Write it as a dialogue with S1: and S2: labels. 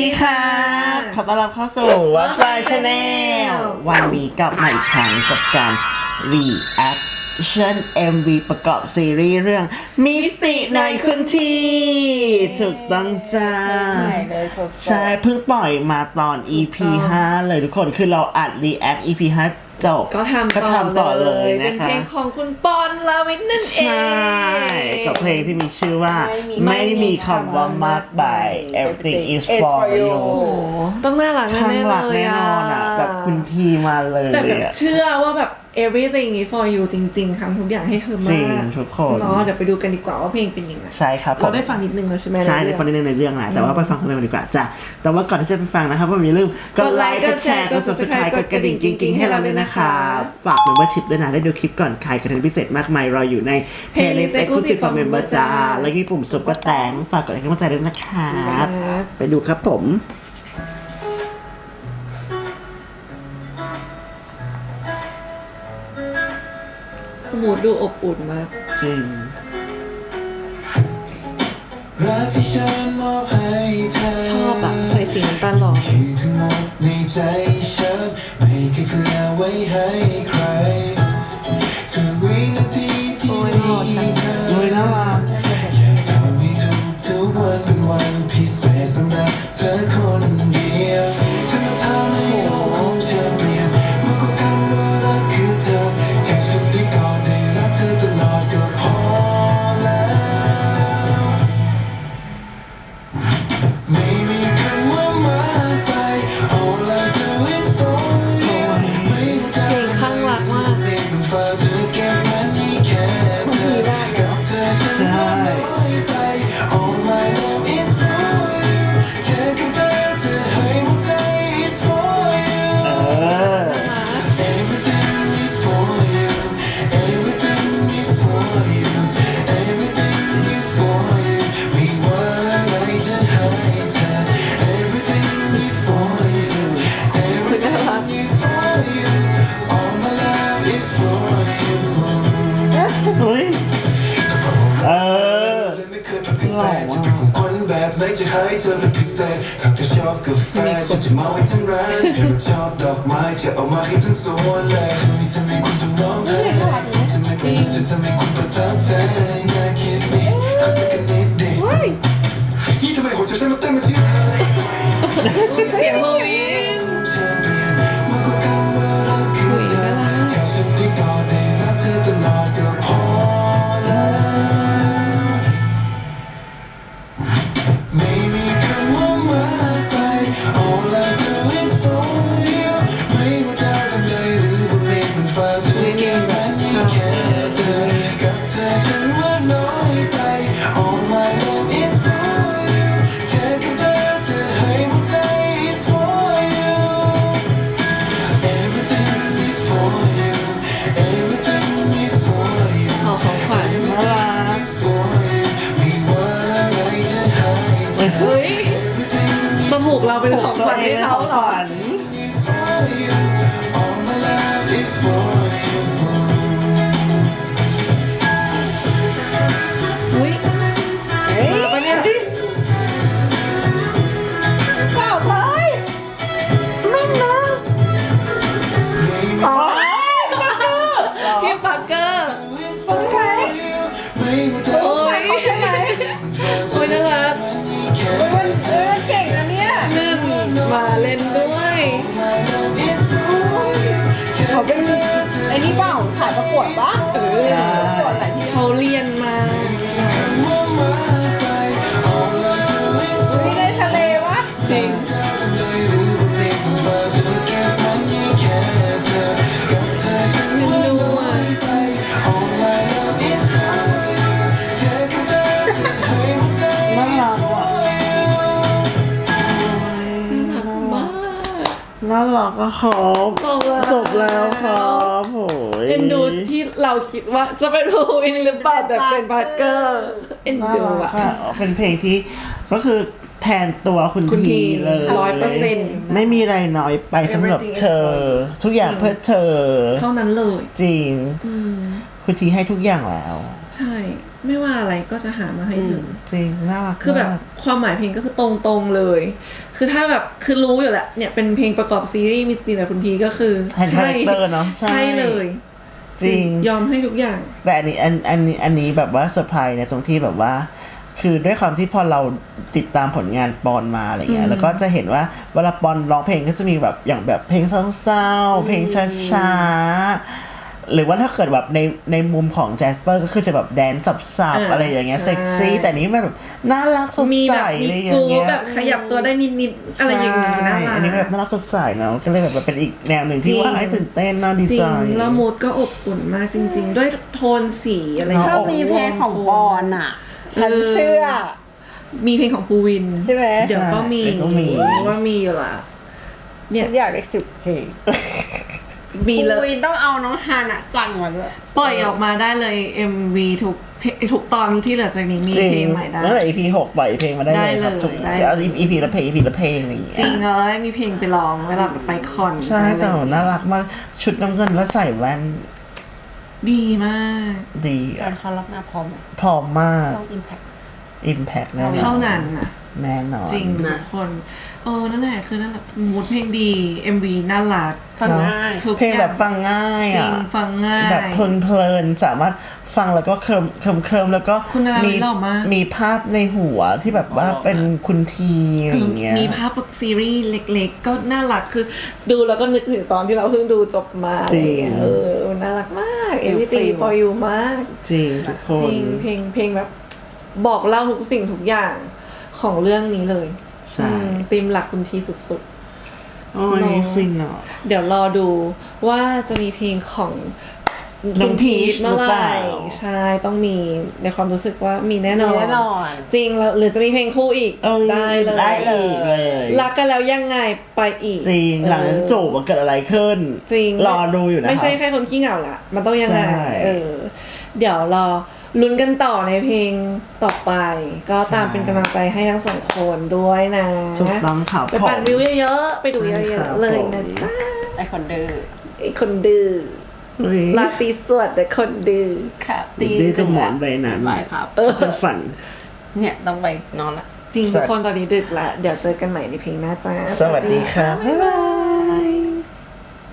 S1: ดีครับขอต้อนรับเข้าสู่วัดไซชาแนลวันนี้กลับมาอีกครั้งกับการ reaction MV ประกอบซีรีส์เรื่องมิสติในคืนที่ ถูกต้องจ้า
S2: ใช่เลยสดๆ
S1: ใช่เพิ่งปล่อยมาตอน EP 5 เลยทุกคนคือเราอัด react EP 5 จบ
S3: ก็ทำ
S1: ก็ทำต่อเลย
S3: เป็
S1: นะ
S3: น
S1: คะ
S3: เพลงของคุณปอนลาวินนั่นเอง
S1: ใช่กับเพลงที่มีชื่อว่า
S2: ไม่มี
S1: ไม่มีคำว่ามากไป everything is
S2: It's
S1: for
S2: for
S1: you
S2: you
S3: โอ้โหต้องน่ารัก
S1: ข้าง
S3: แน่
S1: ห
S3: ๆ
S1: ลัก
S3: เลย
S1: แน่นอนอะแบบคุณทีมาเลย
S3: แต่แบบ
S1: อะ
S3: เชื่อว่าแบบ everything is for you จริงๆทำทุกอย่างให้เธอ
S1: จ
S3: มา
S1: ริง
S3: ก
S1: ทุกคน
S3: เนาะเดี๋ยวไปดูกันดีกว่าว่าเพลงเป็นยังไง
S1: ใช่ครับผม
S3: เราได้ฟังนิดนึงแล้วใช่ไหม
S1: ใช่ใน
S3: เรื่อง
S1: ฟังนิดนึงในเรื่องนะแต่ว่าไปฟังกันเลยดีกว่าจ้ะแต่ว่าก่อนที่จะไปฟังนะครับก็อย่าลืมกดไลค์กดแชร์กด subscribe กดกระดิ่งกิ๊งๆให้เราด้วยนะครับฝาก membership ด้วยนะได้ดูคลิปก่อนใครคอนเทนต์พิเศษมากมายรออยู่ใน playlist exclusive for member จ้าแล้วก็มีปุ่ม super แตงฝากกดไลค์กำลังใจด้วยนะครับไปดูครับผม
S3: มูดดูอบอุ่นมาก
S1: จริง
S4: รักที่ฉันมอบให้เธอ
S3: ชอบอะใส่สีน้ำตาลหล่อ
S4: คือทั้งหมดในใจฉันไม่เคยเพื่อไว้ให้ใคร
S3: จะ
S4: ให้
S1: เธ
S4: อ
S1: เป็
S4: นพิเศษถ้าเธอชอบกาแฟฉันจะมาไว้ทั้งร้านเห็นว่าชอบดอกไม้จะเอามาให้ทั้งสวนเลยทำไมคุณต้องร้องไห้ทำไมคุณจะทำให้คุณประทับใจ จมุกเราเป็
S1: น
S3: ของขวัญให้เขา ก่อน
S2: มา
S3: เล่นด้วย
S2: เขาเป็นไอ้นี่เปล่าสายประกวดปะเออประกวดอะไรที่
S3: เขาเรียนมา
S1: น่ารักอะครับ
S3: จบแล้ว
S1: จบแล้วครับโอ้ย
S3: เอ็นดูที่เราคิดว่าจะเป็นโฮวินหรือเปล่าแต่เป็นพาร์เกอร์เอ็น
S1: น่า
S3: ดู
S1: รัก
S3: อะ
S1: อะเป็นเพลงที่ก็คือแทนตัวคุณ
S3: คุณที
S1: ทีเลย
S3: 100%
S1: ไม่มีอะไรน้อยไปสำหรับเธอ ทุกอย่างเพื่อเธอ
S3: เท่านั้นเลย
S1: จริง
S3: อืม
S1: คุณทีให้ทุกอย่างแล้ว
S3: ใใช่ ไม่ว่าอะไรก็จะหามาให้ถึง
S1: จริงน่ารัก
S3: คือแบบ
S1: มาก
S3: ความหมายเพลงก็คือตรงๆเลย คือถ้าแบบคือรู้อยู่แหละเนี่ยเป็นเพลงประกอบซีรีส์มิสตีและคุณทีก็คือ
S1: แทนคาแรคเตอร์เนาะ
S3: ใช่เลย
S1: จริง
S3: ยอมให้ทุกอย่าง
S1: แต่อันนี้อันอันนี้อันนี้แบบว่าเซอร์ไพรส์ในตรงที่แบบว่า คือด้วยความที่พอเราติดตามผลงานปอนมาอะไรเงี้ยแล้วก็จะเห็นว่าเวลาปอนร้องเพลงก็จะมีแบบอย่างแบบเพลงเศร้าๆเพลงช้าๆ หรือว่าถ้าเกิดแบบในในมุมของแจสเปอร์ก็คือจะแบบแดนสับ
S3: อ่า
S1: ๆอะไรอย่างเงี้ย
S3: ใช่
S1: เซ็กซี่แต่นี้มันแบบน่ารักสด
S3: มี
S1: ใส
S3: แบบมี
S1: อะไรอย่า
S3: กู
S1: งเงี้ย
S3: แบบขยับตัวได้นิดๆอะไรอย่างงี้นะ
S1: ใช่อันนี้แบบน่ารักสดใสเนาะก็เลยแบบเป็นอีกแนวหนึ่งที่ว่าให้ตื่นเต้นน่าดี
S3: จริ
S1: ใจ
S3: งแล้วมูดก็อบอุ่นมากจริง ๆ ด้วยโทนสีอะไร
S1: เนาะ
S2: ถ้ามีเพลงของปอนอะ ฉันเชื่อ
S3: มีเพลงของภูวิน
S2: ใช่ไหม
S3: เดี๋ยวก็มี
S1: เดี๋ยวก็มี
S3: ว่ามีอยู่ละเนี่ย
S2: ฉันอยากได้สิบเพลง
S3: มีเลย
S2: คุยต้องเอาน้องฮานะจังมาด้วย
S3: ปล่อยออกมาได้เลย MV ทุกเพลงทุกตอนที่เหลือจากนี้มี
S1: จริง
S3: เพลงใหม่ได้
S1: ตั้งแต่ EP หกปล่อยเพลงมาได้เลยครับ
S3: ได้เลย
S1: ทุก
S3: ได้
S1: จะเอา EP ละเพลง EP ละเพลงอะไรอย่างเงี้ย
S3: จริงเลยมีเพลงไปร้องเวลาไปคอน
S1: ใช่
S3: ไป
S1: แต่
S3: อะไร
S1: น่ารักมากชุดน้ำเงินแล้วใส่แว่น
S3: ดีมาก
S1: ดี
S2: ตอนเขาล็อกหน้าพร้อมไหม
S1: พร้อมมาก
S2: ต้องอิมแพค
S1: Impact แน่นอน
S3: เท่านั้นนะ
S1: แน่นอน
S3: จริงทุกคนเออนั่นแหละคือนั่นแหละมูดเพลงดี MV น่ารัก
S2: ฟังง่าย
S3: ทุก
S1: เพลง
S3: อย่า
S1: แบบฟังง่าย
S3: จริ
S1: อะ
S3: งฟังง่าย
S1: แบบเพลินเพลินๆสามารถฟังแล้วก็เคลิมเคลิมเคลิมแล้วก็
S3: คุณนารา
S1: มี
S3: วิหล่อมาก
S1: มีภาพในหัวที่แบบว่าเป็นคุณทีอะไรอย่างเงี้ย
S3: มีภาพแบบซีรีส์เล็ก ๆ ก็น่ารักคือดูแล้วก็นึกถึงตอนที่เราเพิ่งดูจบมา
S1: จริง
S3: อะไรเงี้ยเออมันน่ารักมาก Everything for you มาก
S1: จริงทุกค
S3: จ
S1: น
S3: ริงเพลงเพลงแบบบอกเล่าทุกสิ่งทุกอย่าง ของเรื่องนี้เลย
S1: ใช่
S3: อืมธีมหลักคุณทีสุด
S1: โอ้ย
S3: เนอะ
S1: ฟินอะ
S3: ๆเดี๋ยวรอดูว่าจะมีเพลงของ
S1: น้องพีช
S3: เมื่อไห
S1: หรือเป
S3: ร่
S1: ล่า
S3: ใช่ต้องมีในความรู้สึกว่ามีแน่นอน
S2: แน่นอน
S3: จริงแล้วหรือจะมีเพลงคู่อีก
S1: เออ
S3: ได้เลย
S1: ได้อีกเลย
S3: รักกันแล้วยังไงไปอีก
S1: จริงหลังจาก
S3: เออ
S1: จูบมันเกิดอะไรขึ้น
S3: จริง
S1: รอดูอยู่นะ
S3: ไม่ใช่
S1: ครับ
S3: แค่คนขี้เหงาละมันต้องยังไง
S1: ใช่
S3: เออ เดี๋ยวรอ ลุ้นกันต่อในเพลงต่อไป ก็ตาม
S1: ใช่
S3: เป็นกำลังใจให้ทั้งสองคนด้วยนะ
S1: ถูกต้องครับ
S3: ไปปั่น
S1: ผม
S3: วิวเยอะๆ ไปดูเย
S1: ใช่ครั
S3: อะ
S1: บ
S3: ๆเลย
S1: ผม
S3: นะจ๊ะ
S2: ไอคนดื้อ
S3: ไอ้คนดื้อ
S1: เฮ้ย
S3: ลาตรีสวดแต่คนดื้อ
S2: ครับ
S1: ดื้อกับหมอนใบนั้น
S2: ไปครับ
S1: เป็นฝัน
S2: เนี่ยต้องไปนอนละ
S3: จริง
S1: สวั
S3: ทุ
S1: ส
S3: กคนตอนนี้ดึกละ เดี๋ยวเจอกันใหม่ในเพลงหน้าจ้า
S1: สวัสดีครับบ๊ายบาย